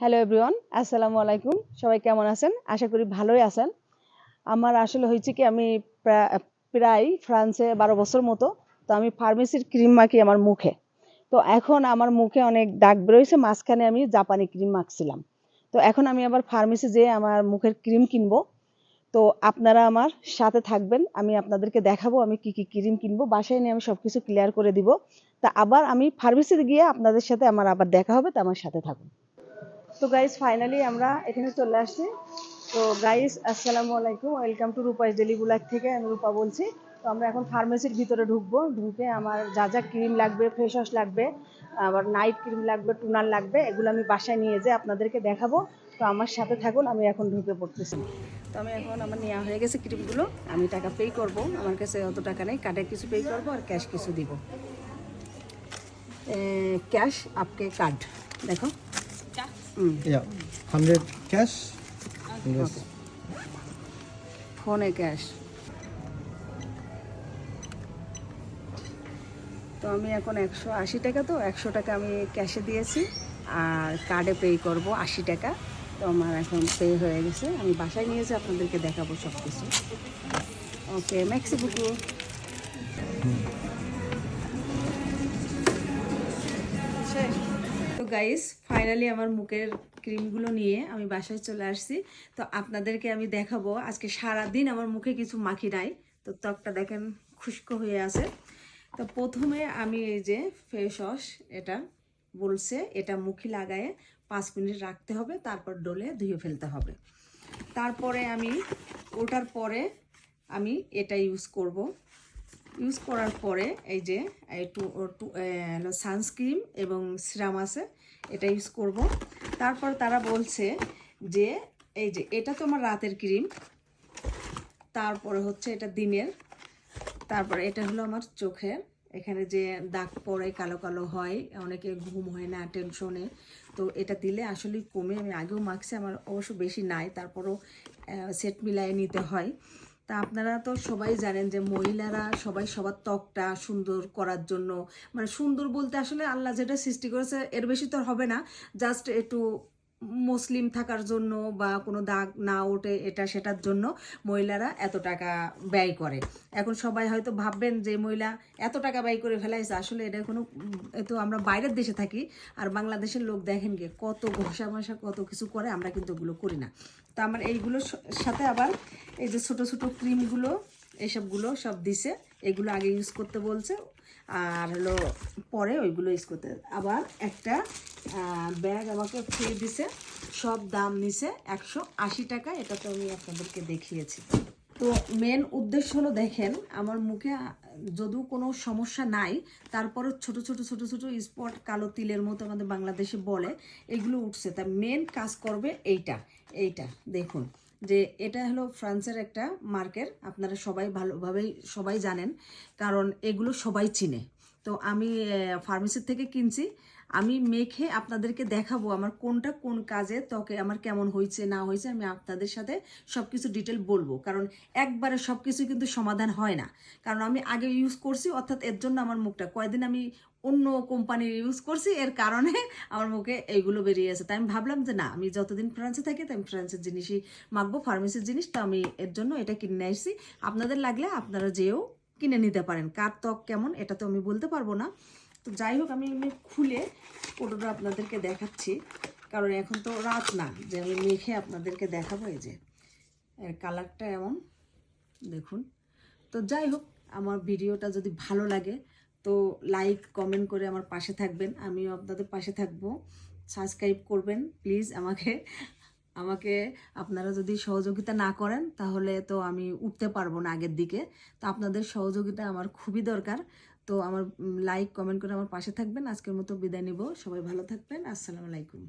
Hello everyone আসসালামু আলাইকুম সবাই কেমন আছেন? আশা করি ভালোই আছেন। আমার আসলে হয়েছে কি, আমি প্রায় ফ্রান্সে বারো বছর মতো, তো আমি ফার্মেসির ক্রিম মাখি আমার মুখে। তো এখন আমার মুখে অনেক দাগ বেরোয়েছে মাঝখানে আমি জাপানি ক্রিম মাখছিলাম। তো এখন আমি আবার ফার্মেসি যেয়ে আমার মুখের ক্রিম কিনবো। তো আপনারা আমার সাথে থাকবেন, আমি আপনাদেরকে দেখাবো আমি কি কি ক্রিম কিনবো, বাসায় নিয়ে আমি সবকিছু ক্লিয়ার করে দিব। তা আবার আমি ফার্মেসিতে গিয়ে আপনাদের সাথে আমার আবার দেখা হবে, তো আমার সাথে থাকুন। তো গাইস ফাইনালি আমরা এখানে চলে আসছি। তো গাইস আসসালামু আলাইকুম। Welcome to Rupa's daily blog থেকে আমি রূপা বলছি। তো আমরা এখন ফার্মেসির ভিতরে ঢুকবো। ঢুকে আমার যা যা ক্রিম লাগবে ফেস ওয়াশ লাগবে, আবার নাইট ক্রিম লাগবে টুনার লাগবে, এগুলো আমি বাসায় নিয়ে যেয়ে আপনাদেরকে দেখাবো। তো আমার সাথে থাকুন, আমি এখন ঢুকে পড়তেছি। তো আমি এখন আমার নেওয়া হয়ে গেছে ক্রিমগুলো আমি টাকা পে করব। আমার কাছে অত টাকা নেই। কার্ডে কিছু পে করব আর ক্যাশ কিছু দিব। ক্যাশ আপকে কার্ড দেখো। Hmm Ja, 100 cash. This, ফোনে ক্যাশ তো আমি এখন একশো আশি টাকা তো একশো টাকা আমি ক্যাশে দিয়েছি। আর কার্ডে পে করব আশি টাকা। তো আমার এখন পে হয়ে গেছে। আমি বাসায় নিয়েছি আপনাদেরকে দেখাবো সব কিছু ওকে ম্যাক্সি বুকু তো গাইস ফাইনালি আমার মুখের ক্রিমগুলো নিয়ে আমি বাসায় চলে আসছি। তো আপনাদেরকে আমি দেখাবো, আজকে সারা দিন আমার মুখে কিছু মাখি নাই। তো ত্বকটা দেখেন খুশকো হয়ে আছে। তো প্রথমে আমি এই যে ফেস ওয়াশ এটা বলছে, এটা মুখে লাগায়ে পাঁচ মিনিট রাখতে হবে, তারপর ডলে ধুয়ে ফেলতে হবে। তারপরে আমি, ওটার পরে আমি এটা ইউজ করব। ইউজ করার পরে এই যে একটু সানস্ক্রিম এবং সিরাম আছে, এটা ইউজ করব। তারপর তারা বলছে যে, এই যে, এটা তো আমার রাতের ক্রিম। তারপরে হচ্ছে এটা দিনের। তারপরে এটা হলো আমার চোখের। এখানে যে দাগ পড়ে, কালো কালো হয়, অনেকে ঘুম হয় না টেনশনে তো এটা দিলে আসলে কমে। আমি আগেও মাখছি, আমার অবশ্য বেশি নাই। তারপরও সেট মিলায়ে নিতে হয়। তা আপনারা তো সবাই জানেন যে মহিলারা সবাই সবার ত্বকটা সুন্দর করার জন্য মানে সুন্দর বলতে আসলে আল্লাহ যেটা সৃষ্টি করেছে এর বেশি তো হবে না জাস্ট একটু মুসলিম থাকার জন্য বা কোনো দাগ না ওঠে এটা সেটার জন্য মহিলারা এত টাকা ব্যয় করে। এখন সবাই হয়তো ভাববেন যে মহিলা এত টাকা ব্যয় করে ফেলাইছে, আসলে এটা কোনো তো আমরা বাইরের দেশে থাকি আর বাংলাদেশের লোক দেখেন গে কত ঘষা মশা কত কিছু করে আমরা কিন্তু ওগুলো করি না। তো আমার এইগুলোর সাথে আবার এই যে ছোট ছোট ক্রিমগুলো এইসবগুলো সব দিছে, এগুলো আগে ইউজ করতে বলছে আর হলো পরে ওইগুলো ইউজ করতে আবার একটা ব্যাগ আমাকে ফ্রি দিছে, সব দাম নিছে একশো আশি টাকা, এটা তো আমি আপনাদেরকে দেখিয়েছি। তো মেন উদ্দেশ্য হলো দেখেন, আমার মুখে যদিও কোনো সমস্যা নাই, তারপরও ছোট ছোট ছোট ছোট স্পট কালো তিলের মতো আমাদের বাংলাদেশে বলে, এগুলো উঠছে। তা মেন কাজ করবে এইটা এইটা, দেখুন। যে এটা হলো ফ্রান্সের একটা মার্কের আপনারা সবাই ভালোভাবেই সবাই জানেন, কারণ এগুলো সবাই চিনে। তো আমি ফার্মেসির থেকে কিনছি। আমি মেখে আপনাদেরকে দেখাবো আমার কোনটা কোন কাজে, ত্বকে আমার কেমন হয়েছে, না হয়েছে, আমি আপনাদের সাথে সব কিছু ডিটেল বলব। কারণ একবারে সব কিছু কিন্তু সমাধান হয় না। কারণ আমি আগে ইউজ করছি, অর্থাৎ এর জন্য আমার মুখটা। কয়দিন আমি অন্য কোম্পানির ইউজ করছি, এর কারণে আমার মুখে এইগুলো বেরিয়ে আছে তাই আমি ভাবলাম যে না, আমি যতদিন ফ্রান্সে থাকি, তাই আমি ফ্রান্সের জিনিসই মাখবো ফার্মেসির জিনিস, তো আমি এর জন্য এটা কিনে আসছি। আপনাদের লাগলে আপনারা যেও কিনে নিতে পারেন। কার ত্বক কেমন এটা তো আমি বলতে পারব না। তো যাই হোক, আমি এমনি খুলে ফটোটা আপনাদেরকে দেখাচ্ছি। কারণ এখন তো রাত না, যে আমি মেখে আপনাদেরকে দেখাবো এই যে। এর কালারটা এমন, দেখুন। তো যাই হোক, আমার ভিডিওটা যদি ভালো লাগে, তো লাইক কমেন্ট করে আমার পাশে থাকবেন। আমিও আপনাদের পাশে থাকব। সাবস্ক্রাইব করবেন প্লিজ আমাকে। আমাকে আপনারা যদি সহযোগিতা না করেন, তাহলে তো আমি উঠতে পারব না আগের দিকে। তো আপনাদের সহযোগিতা আমার খুবই দরকার। তো আমার লাইক কমেন্ট করে আমার পাশে থাকবেন। আজকের মতো বিদায় নিব। সবাই ভালো থাকবেন। আসসালামু আলাইকুম।